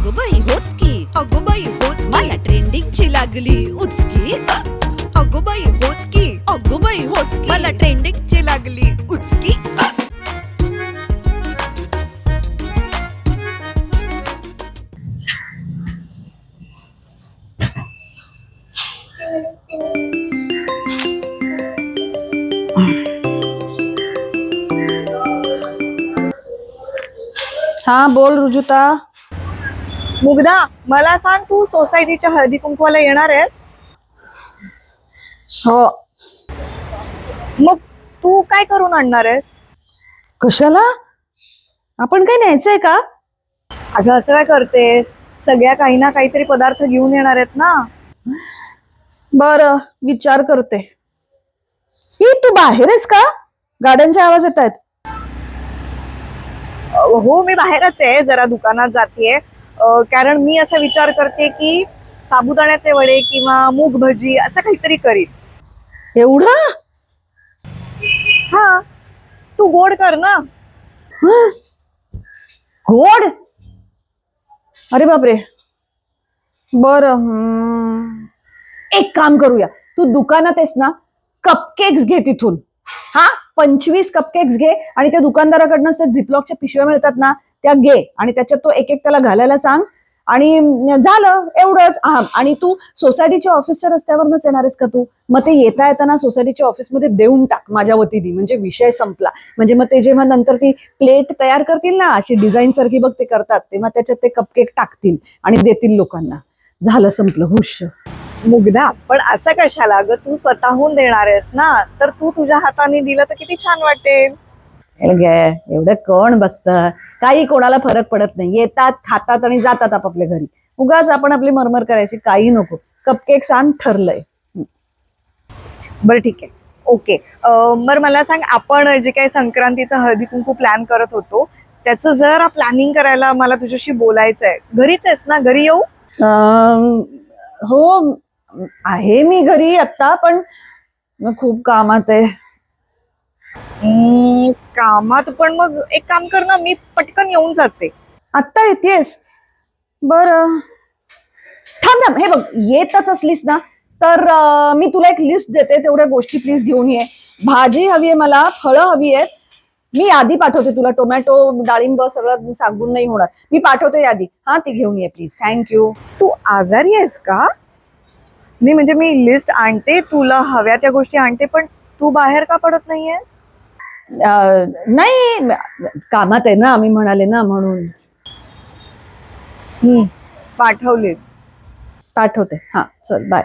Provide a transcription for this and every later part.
अगं बाई होच की अगं बाई होच मला ट्रेंडिंगची लागली उचकी. अगं बाई होच की अगं बाई होच की मला ट्रेंडिंगची लागली उचकी. हा, बोल रुजुता। मुग्धा मला सांग तू सोसायटीच्या हळदी कुंकवाला येणार आहेस? हो. मग तू काय करून आणणार आहेस? कशाला? आपण काय न्यायचंय का? अगं असं काय करतेस? सगळ्या काही ना काहीतरी पदार्थ घेऊन येणार आहेत ना? बर विचार करते. ही तू बाहेर आहेस का? गाड्यांचे आवाज येत आहेत. हो मी बाहेरच आहे. जरा दुकानात जातेय. कारण मी असा विचार करते की साबुदाण्याचे वडे किंवा मूग भजी असं काहीतरी करीन. एवढं? हा. तू गोड कर ना. गोड? अरे बापरे. बर एक काम करूया. तू दुकानात आहेस ना कपकेक्स घे तिथून. हा? पंचवीस कपकेक्स घे आणि त्या दुकानदाराकडनं झिपलॉकच्या पिशव्या मिळतात ना त्या घे आणि त्याच्यात तो एक एक त्याला घालायला सांग. आणि झालं एवढंच. हा आणि तू सोसायटीच्या ऑफिसच्या रस्त्यावरनच येणार आहेस का तू? मग ते येता येताना सोसायटीच्या ऑफिसमध्ये देऊन टाक माझ्या वतीने. म्हणजे विषय संपला. म्हणजे मग ते जेव्हा नंतर ती प्लेट तयार करतील ना अशी डिझाईन सारखी बघ ते करतात तेव्हा त्याच्यात ते कपकेक टाकतील आणि देतील लोकांना. झालं संपलं. हुश. मुग्धा पण असं कशाला अगं तू स्वतःहून देणार आहेस ना? तर तू तुझ्या हाताने दिलं तर किती छान वाटेल. एवढं कोण बघतं? काही कोणाला फरक पडत नाही. येतात खातात आणि जातात आपापल्या घरी. उगाच आपण आपली मरमर करायची काही नको. कपकेक सांग ठरलंय. बरं ठीक आहे. ओके मग मला सांग आपण जे काही संक्रांतीचा हळदी कुंकू प्लॅन करत होतो त्याचं जरा प्लॅनिंग करायला मला तुझ्याशी बोलायचं आहे घरीच आहेस ना? घरी येऊ? हो आहे मी घरी आत्ता पण खूप कामात आहे. कामात पण मग एक काम कर ना मी पटकन येऊन जाते. आत्ता येतेस? बर. थांब थांब हे बघ येतच असलीस ना तर मी तुला एक लिस्ट देते तेवढ्या गोष्टी प्लीज घेऊन ये. भाजी हवी आहे मला फळं हवी आहेत. मी यादी पाठवते तुला टोमॅटो डाळिंब सगळं सांगून नाही होणार. मी पाठवते यादी. हा ती घेऊन ये प्लीज थँक्यू तू आजारी आहेस का? नाही म्हणजे मी लिस्ट आणते तुला हव्या त्या गोष्टी आणते पण तू बाहेर का पडत नाहीयेस? नाही कामात आहे ना आम्ही म्हणाले ना म्हणून. हम्म, पाठव लिस्ट पाठवते. हा चल बाय.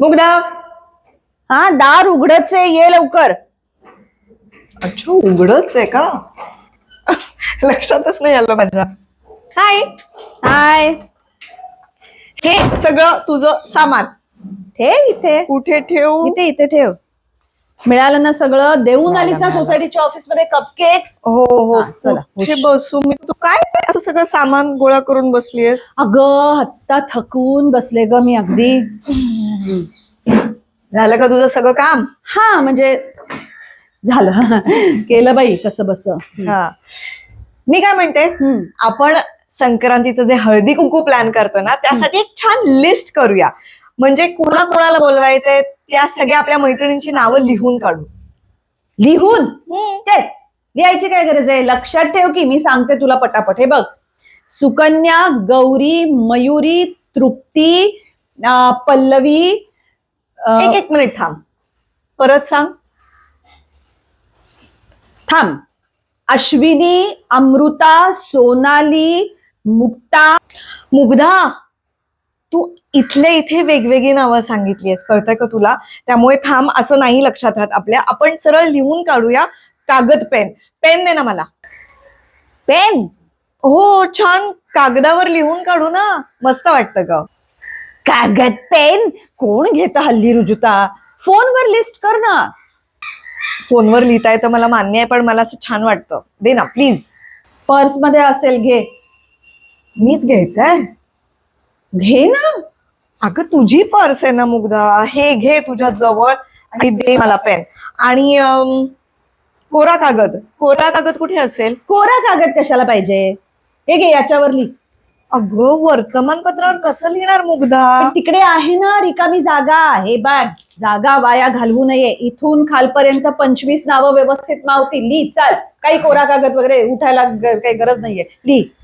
मुग्धा. हा दार उघडच आहे ये लवकर. अच्छा उघडच आहे का? लक्षातच नाही आलं माझ्या. हाय हाय हे सगळं तुझं सामान. ठेव इथे. कुठे ठेवू? इथे इथे ठेव. मिळालं ना सगळं. देऊन आलीस ना सोसायटीच्या ऑफिसमध्ये कपकेक्स हो हो. हा, चला, कुठे हुश. बसू मी? तू काय असं सगळं सामान गोळा करून बसलीयस? अगं हत्ता थकून बसले ग मी अगदी. झालं का तुझं सगळं काम? हा म्हणजे झालं. केलं बाई कसं बस. हा. मी काय म्हणते आपण संक्रांतीचं जे हळदी कुंकू प्लॅन करतो ना त्यासाठी एक छान लिस्ट करूया. म्हणजे कोणा कोणाला बोलवायचंय त्या सगळ्या आपल्या मैत्रिणींची नावं लिहून काढू. लिहून? ते लिहायची काय गरज आहे? लक्षात ठेव की मी सांगते तुला पटापट. हे बघ. सुकन्या गौरी मयुरी तृप्ती अं, पल्लवी अं, एक एक मिनिट थांब. परत सांग. थांब. अश्विनी अमृता सोनाली मुक्ता. मुग्धा तू इथले इथे वेगवेगळी नावं सांगितलीयस कळतंय का तुला? त्यामुळे थांब असं नाही लक्षात राहत आपल्या. आपण सरळ लिहून काढूया कागद पेन. पेन दे ना मला. पेन? हो छान. कागदावर लिहून काढू ना. मस्त वाटतं ग. कागद पेन? कोण घेत हल्ली रुजुता? फोनवर लिस्ट कर ना. फोनवर लिहिता येतं मला मान्य आहे पण मला असं छान वाटतं. दे ना प्लीज पर्समध्ये असेल घे. मीच घ्यायचंय? घे ना. अगं तुझी पर्स आहे ना मुग्धा. हे घे तुझ्या जवळ आणि दे मला पेन. आणि अम, कोरा कागद. कोरा कागद कुठे असेल? कोरा कागद कशाला पाहिजे? हे घे याच्यावर लिह. अगं वर्तमानपत्रावर कसं लिहिणार मुग्धा? पण तिकडे आहे ना रिकामी जागा हे बघ जागा वाया घालवू नये. इथून खालपर्यंत पंचवीस नावं व्यवस्थित मावतील ली चाल. काही कोरा कागद वगैरे उठायला ग- काही गरज नाहीये. ली.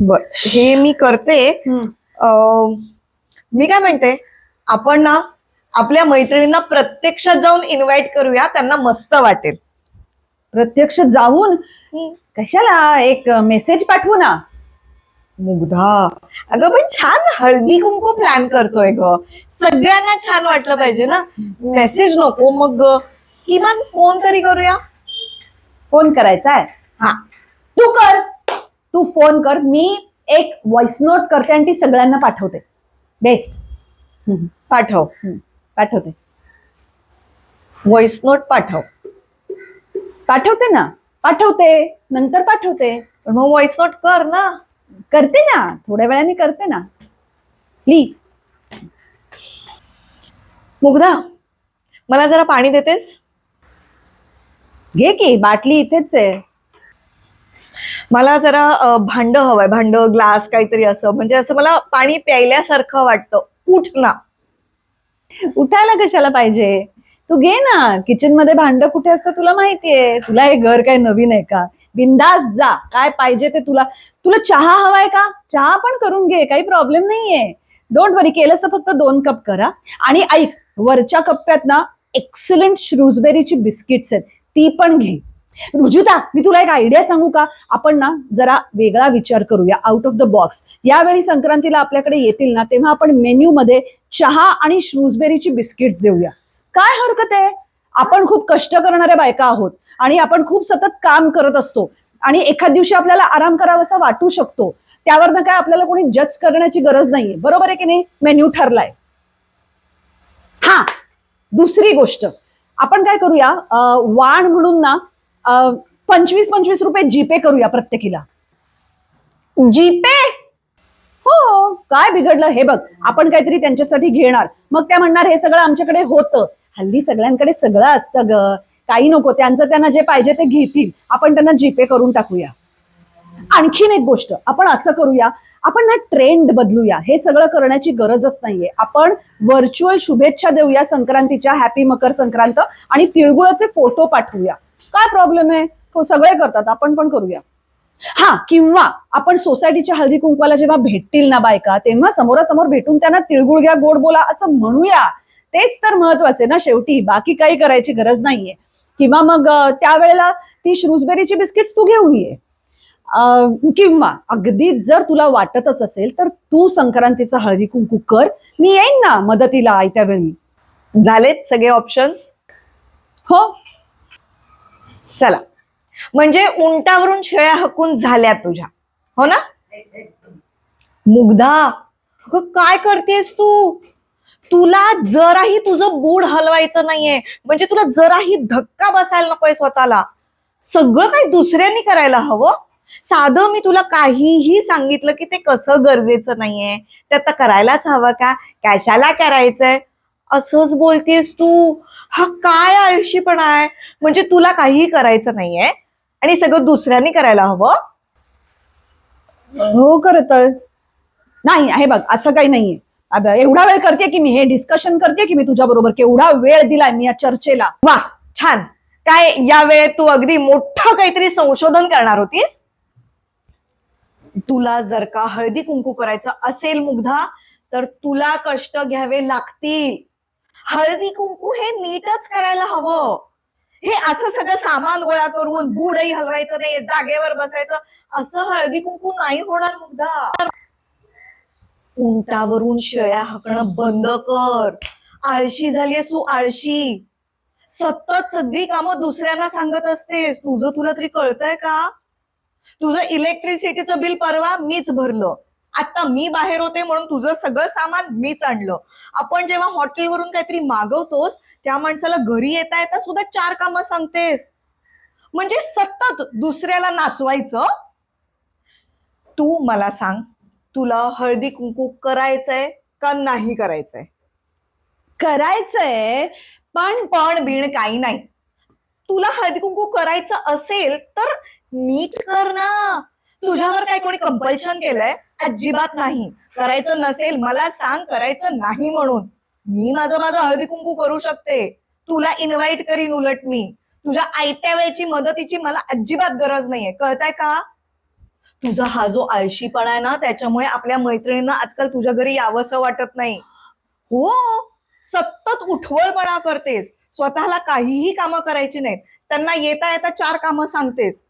बर हे मी करते. अं, मी काय म्हणते? आपण ना आपल्या मैत्रिणींना प्रत्यक्षात जाऊन इन्व्हाइट करूया. त्यांना मस्त वाटेल. प्रत्यक्ष जाऊन कशाला एक मेसेज पाठवू ना? मुग्धा. अगं पण छान हळदी कुंकू प्लॅन करतोय ग. सगळ्यांना छान वाटलं पाहिजे ना? मेसेज नको. मग किमान फोन तरी करूया. फोन करायचा आहे? हा. तू कर. तू फोन कर. मी एक व्हॉइस नोट करते आणि ती सगळ्यांना पाठवते. बेस्ट पाठव. पाठवते. व्हॉइस नोट पाठव. पाठवते ना. पाठवते. नंतर पाठवते. पण मग व्हॉइस नोट कर ना. करते ना. थोड्या वेळाने करते ना. ली मुग्धा मला जरा पाणी देतेस? घे की. बाटली इथेच आहे. मला जरा अं, भांड हवंय. भांड ग्लास काहीतरी असं. म्हणजे असं मला पाणी प्यायल्यासारखं वाटतं. उठ ना. उठायला कशाला पाहिजे? तू घे ना. किचनमध्ये भांड कुठे असतं तुला माहितीये. तुला हे घर काय नवीन आहे का? बिंदास जा. काय पाहिजे ते तुला. तुला चहा हवाय का? चहा पण करून घे. काही प्रॉब्लेम नाहीये. डोंट वरी केलंस तर फक्त दोन कप करा. आणि ऐक वरच्या कप्प्यात ना एक्सलंट श्रुजबेरीची बिस्किट्स आहेत. ती पण घे. रुजुता मी तुला एक आयडिया सांगू का? आपण ना जरा वेगळा विचार करूया आउट ऑफ द बॉक्स यावेळी संक्रांतीला आपल्याकडे येतील ना तेव्हा आपण मेन्यू मध्ये चहा आणि श्रूजबेरीची बिस्किट्स देऊया. काय हरकत आहे? आपण खूप कष्ट करणाऱ्या बायका आहोत आणि आपण खूप सतत काम करत असतो आणि एखाद दिवशी आपल्याला आराम करावासा वाटू शकतो. त्यावरनं काय आपल्याला कोणी जज करण्याची गरज नाहीये. बरोबर आहे की नाही? मेन्यू ठरलाय. हा दुसरी गोष्ट. आपण काय करूया? वाण म्हणून ना पंचवीस पंचवीस रुपये जीपे करूया प्रत्येकीला. जीपे हो काय बिघडलं हे बघ. आपण काहीतरी त्यांच्यासाठी घेणार. मग त्या म्हणणार हे सगळं आमच्याकडे होतं. हल्ली सगळ्यांकडे सगळं असतं ग. काही नको त्यांचं त्यांना जे पाहिजे ते घेतील. आपण त्यांना जीपे करून टाकूया. आणखीन एक गोष्ट आपण असं करूया. आपण ना ट्रेंड बदलूया. हे सगळं करण्याची गरजच नाहीये. आपण व्हर्च्युअल शुभेच्छा देऊया संक्रांतीच्या हॅपी मकर संक्रांत आणि तिळगुळाचे फोटो पाठवूया. काय प्रॉब्लेम आहे? हो सगळे करतात आपण पण करूया. हा किंवा आपण सोसायटीच्या हळदी कुंकवाला जेव्हा भेटतील ना बायका तेव्हा समोरासमोर भेटून त्यांना तिळगुळ घ्या गोड बोला असं म्हणूया. तेच तर महत्त्वाचे ना शेवटी. बाकी काही करायची गरज नाहीये. किंवा मग त्यावेळेला ती श्रुजबेरीची बिस्किट्स तू घेऊन ये. किंवा अगदी जर तुला वाटतच असेल तर तू संक्रांतीचं हळदी कुंकू कर. मी येईन ना मदतीला आयत्या वेळी. झालेत सगळे ऑप्शन्स हो. चला. म्हणजे उंटावरून शेळ्या हकून झाल्या तुझ्या. हो ना? मुग्धा अगं काय करतेस तू? तुला जराही तुझं बूड हलवायचं नाहीये. म्हणजे तुला जराही धक्का बसायला नकोय स्वतःला. सगळं काही दुसऱ्यांनी करायला हवं. साधं मी तुला काहीही सांगितलं की ते कसं गरजेचं नाहीये. ते आता करायलाच हवं का? कशाला करायचंय? असंच बोलतेस तू? हा काय आळशीपणा आहे? म्हणजे तुला काहीही करायचं नाहीये आणि सगळं दुसऱ्यांनी करायला हवं? हो करत नाही आहे बघ असं काही नाहीये. अगं एवढा वेळ करते की मी हे डिस्कशन करते की मी तुझ्या बरोबर केवढा वेळ दिला मी या चर्चेला. वा छान. काय या वेळेत तू अगदी मोठं काहीतरी संशोधन करणार होतीस? तुला जर का हळदी कुंकू करायचं असेल मुग्धा तर तुला कष्ट घ्यावे लागतील. हळदी कुंकू हे नीटच करायला हवं. हे असं सगळं सामान गोळा करून बुडही हलवायचं नाही जागेवर बसायचं असं हळदी कुंकू नाही होणार मुग्धा. उंटावरून शेळ्या हाकणं बंद कर. आळशी झालीस तू आळशी. सतत सगळी कामं दुसऱ्यांना सांगत असतेस. तुझं तुला तरी कळतंय का? तुझं इलेक्ट्रिसिटीचं बिल परवा मीच भरलं. आता मी बाहेर होते म्हणून तुझं सगळं सामान मीच आणलं. आपण जेव्हा हॉटेलवरून काहीतरी मागवतोस त्या माणसाला घरी येता येता सुद्धा चार कामं सांगतेस. म्हणजे सतत दुसऱ्याला नाचवायचं. तू मला सांग तुला हळदी कुंकू करायचंय का नाही करायचंय? करायचंय पण पण बिण काही नाही. तुला हळदी कुंकू करायचं असेल तर नीट कर ना. तुझ्यावर काय कोणी कंपल्शन केलंय? अजिबात नाही. करायचं नसेल मला सांग करायचं नाही म्हणून. मी माझं माझं हळदी कुंकू करू शकते. तुला इन्व्हाइट करीन उलट मी. तुझ्या आयत्या वेळची मदतीची मला अजिबात गरज नाहीये. कळताय का? तुझा हा जो आळशीपणा आहे ना त्याच्यामुळे आपल्या मैत्रिणींना आजकाल तुझ्या घरी यावंसं वाटत नाही. हो सतत उठवळपणा करतेस. स्वतःला काहीही कामं करायची नाहीत. त्यांना येता येता चार कामं सांगतेस.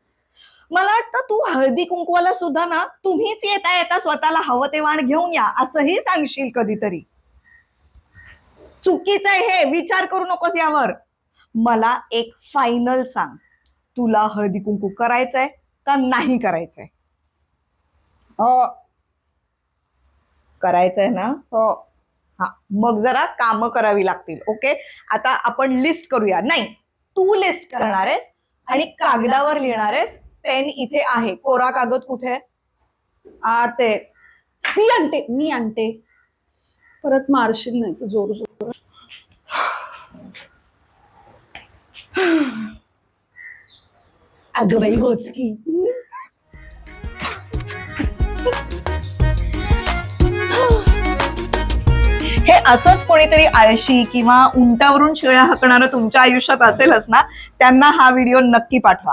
मला वाटतं तू हळदी कुंकवाला सुद्धा ना तुम्हीच येता येता स्वतःला हवं ते वाण घेऊन या असंही सांगशील कधीतरी. चुकीचं आहे हे विचार करू नकोस यावर. मला एक फायनल सांग. तुला हळदी कुंकू करायचंय का नाही करायचंय? हो. करायचंय ना? हो. हा मग जरा कामं करावी लागतील ओके? आता आपण लिस्ट करूया. नाही तू लिस्ट करणार आहेस आणि कागदावर लिहिणार आहेस. पेन इथे आहे. कोरा कागद कुठे? आहे? आ ते मी आणते मी आणते. परत मारशील नाही तू जोर जोर. अगं बाई होच की. असंच कोणीतरी आळशी किंवा उंटावरून शिळ्या हाकणारं तुमच्या आयुष्यात असेलच ना त्यांना हा व्हिडिओ नक्की पाठवा.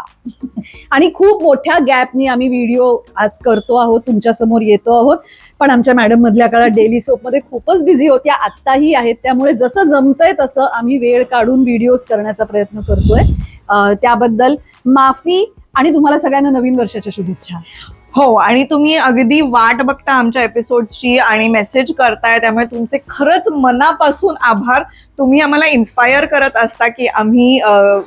आणि खूप मोठ्या गॅपनी आम्ही व्हिडिओ आज करतो आहोत तुमच्यासमोर येतो आहोत. पण आमच्या मॅडम मधल्या काळात डेली सोपमध्ये खूपच बिझी होत्या आत्ताही आहेत. त्यामुळे जसं जमतंय तसं आम्ही वेळ काढून व्हिडिओज करण्याचा प्रयत्न करतोय. त्याबद्दल माफी आणि तुम्हाला सगळ्यांना नवीन वर्षाच्या शुभेच्छा. हो आणि तुम्ही अगदी वाट बघता आमच्या एपिसोड्सची आणि मेसेज करताय त्यामुळे तुमचे खरंच मनापासून आभार. तुम्ही आम्हाला इन्स्पायर करत असता की आम्ही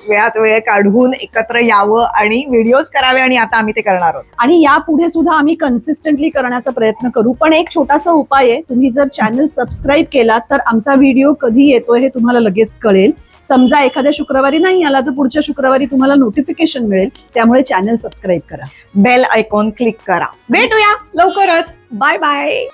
वेळात वेळ काढून एकत्र यावं आणि व्हिडिओज करावे आणि आता आम्ही ते करणार आहोत. आणि यापुढे सुद्धा आम्ही कन्सिस्टंटली करण्याचा प्रयत्न करू. पण एक छोटासा उपाय आहे तुम्ही जर चॅनल सबस्क्राईब केला तर आमचा व्हिडिओ कधी येतोय हे तुम्हाला लगेच कळेल. समजा एखाद्या शुक्रवारी नाही आला तर पुढच्या शुक्रवारी तुम्हाला नोटिफिकेशन मिळेल. त्यामुळे चॅनल सबस्क्राईब करा. बेल आयकॉन क्लिक करा. भेटूया. लवकरच. Bye bye